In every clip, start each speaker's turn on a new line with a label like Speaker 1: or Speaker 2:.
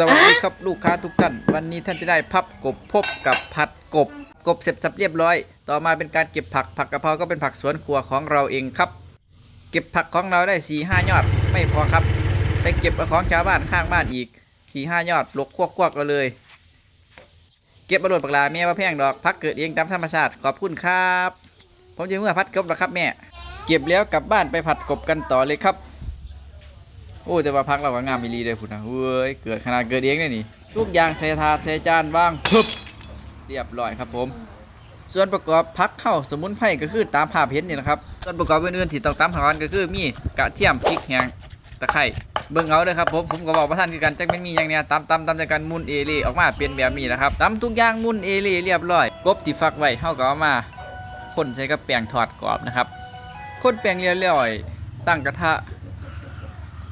Speaker 1: สวัสดีครับลูกค้าทุกท่าน วันนี้ท่านจะได้พับกบพบกับผัดกบ กบเสร็จสับเรียบร้อย ต่อมาเป็นการเก็บผักผักกะเพราก็เป็นผักสวนครัวของเราเองครับ เก็บผักของเราได้สี่ห้ายอด ไม่พอครับ ไปเก็บเอาของชาวบ้านข้างบ้านอีกสี่ห้ายอดลกควกควกๆกันเลย เก็บประโดดปลาเมียว่าแพงดอกพักเกิดเองตามธรรมชาติขอบคุณครับ ผมจะเมื่อพัดกบแล้วครับแม่เก็บแล้วกลับบ้านไปผัดกบกันต่อเลยครับ โอ้แต่ว่าพักเราก็งามอีลีเลยพุ่นนะเว้ยเกิดขนาดเกิดเองเลยนี่ทุกอย่างใส่ถาดใส่จานวางปึ๊บเรียบร้อยครับผม ส่วนประกอบพักเข้าสมุนไพรก็คือตามภาพเห็นนี่แหละครับ ส่วนประกอบอื่นๆที่ต้องตามขั้นตอนก็คือมีกระเทียมพริกแห้งตะไคร้เบิ่งเอาเลยครับผมผมก็บอกว่าท่านคือกันจักเป็นมีอย่างเนี้ยตำตำตำจากกันมุนเอเล่ออกมาเป็นแบบนี้นะครับตำทุกอย่างมุนเอเล่เรียบร้อยกบที่ฟักไว้เฮาก็เอามาคนใช้กับแป้งทอดกรอบนะครับคนแป้งเรียบร้อยตั้งกระทะ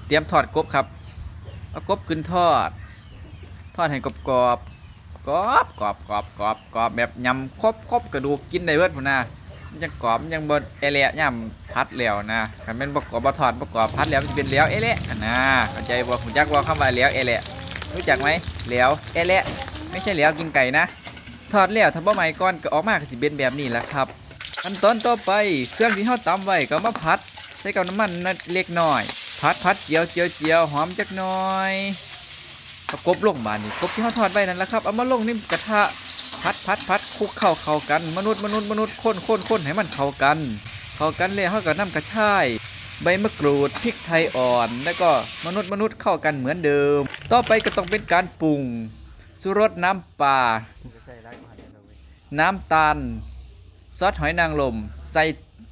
Speaker 1: เตรียมทอดกบครับเอากบขึ้นทอด ทอดให้กรอบกรอบกรอบกรอบกรอบกรอบกรอบแบบยำครบครบกระดูกกินได้เบิดพุ่นนะมันยังกรอบยังบดเอเละย่ำพัดแล้วนะคันเป็นบกกอบทอดบกกอบพัดแล้วมันจะเป็นเหลวเอเละนะเข้าใจบ่ผมจักว่าคำว่าเหลวเอเละรู้จักไหมเหลวเอเละไม่ใช่เหลวกินไก่นะทอดแล้วถ้าบ่ไหม้ก่อนก็ออกมาก็สิเป็นแบบนี้แหละครับขั้นตอนต่อไปเครื่องที่เฮาตำไว้ก็มาผัดใส่กับน้ำมันนิดเล็กน้อย พัดพัดเจียวเจียวเจียวหอมจักหน่อยเอากบลงมานี่กบที่เขาทอดไว้นั่นแหละครับเอามาลงในกระทะพัดพัดพัดคลุกเข้าเข้ากัน มนุษย์มนุษย์มนุษย์คนคนคนให้มันเข้ากัน เข้ากันเลยเขาก็น้ำกระชายใบมะกรูดพริกไทยอ่อน แล้วก็มนุษย์มนุษย์เข้ากันเหมือนเดิม ต่อไปก็ต้องเป็นการปรุงสุรสน้ำปลาน้ำตาลซอสหอยนางรมใส่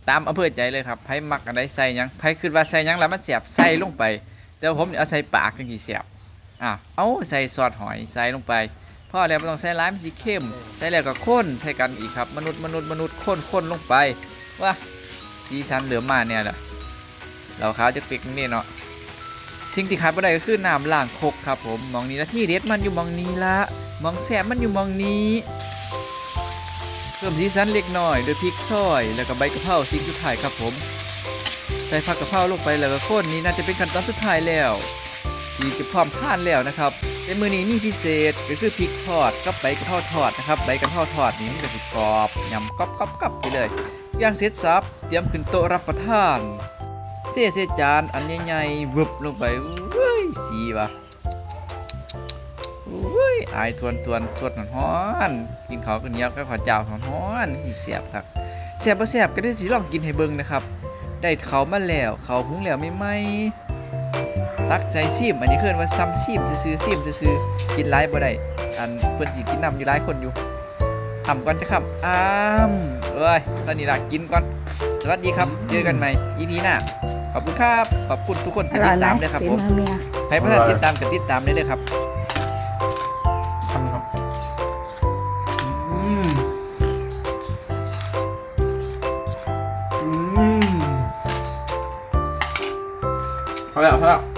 Speaker 1: ตามอำเภอใจเลยครับไผมักอันใดใส่ยังไผคิดว่าใส่ยังแล้วมันเสียบใส่ลงไป แต่ว่าผมเอาใส่ปากจังสิเสียบอะเอาใส่ซอสหอยใส่ลงไปพอแล้วไม่ต้องใส่ร้ายมันสิเข้มใส่แล้วก็ข้นใส่กันอีกครับ มนุษย์มนุษย์มนุษย์ข้นข้นลงไปว่าสีสันเหลือมาเนี่ยแหละเราขาวจะปิกนี่เนาะสิ่งที่ขาดไม่ได้ก็คือน้ำล้างคกครับผมมองนี้ละที่เด็ดมันอยู่มองนี้ละมองแสบมันอยู่มองนี้ พิ่มสีสันเล็กน้อยโดวยพริกซอย แล้วก็ใบกะเพราสิ่งสุดท้ายครับผม ใส่ผักกะเพราลงไปแล้วก็ข้นนี้น่าจะเป็นขั้นตอนสุดท้ายแล้วที่จะพร้อมทานแล้วนะครับในมือนี้มีพิเศษก็คือพริกทอดกับใบกะเพราทอดนะครับใบกะเพราทอดนี้มันก็สิกรอบยำกรอบกรอบกรอบไปเลยย่างเสร็จสับเตรียมขึ้นโต๊ะรับประทาน เสียเสจานอันใหญ่ๆวึบลงไปเว้ยสีว่ะ อุ้ยอายทวนทวนสดหอนฮ้อนๆกินเขาวกันเหนียวก็ขอเจ้าหอนฮ้อนๆที่เสียบครับเสียบบ่เสียบก็ได้สิลองกินให้เบิ่งนะครับ ได้เขามาแล้วเขาพุงแล้วไม่ไหมตักใจซิมอันนี้เคินว่าซ้ำซิมซื่อๆซิมซื่อๆกินหลายบ่ได้อันเพิ่นสิกินน้ำอยู่หลายคนอยู่อ่ำก่อนจะครับอ้ามเอ้ยตอนนี้ล่ะกินก่อน สวัสดีครับ เจอกันใหม่ EP หน้า ขอบคุณครับ ขอบคุณทุกคน
Speaker 2: อ
Speaker 1: ที่
Speaker 2: ร่
Speaker 1: ติ
Speaker 2: อย
Speaker 1: ด
Speaker 2: ไหม
Speaker 1: ตามด้วยครับ
Speaker 2: ฝี
Speaker 1: ผม
Speaker 2: มือเมีย
Speaker 1: ใครเพื่อนติดตามก็ติดตามได้เลยครับ
Speaker 3: 好呀，好呀。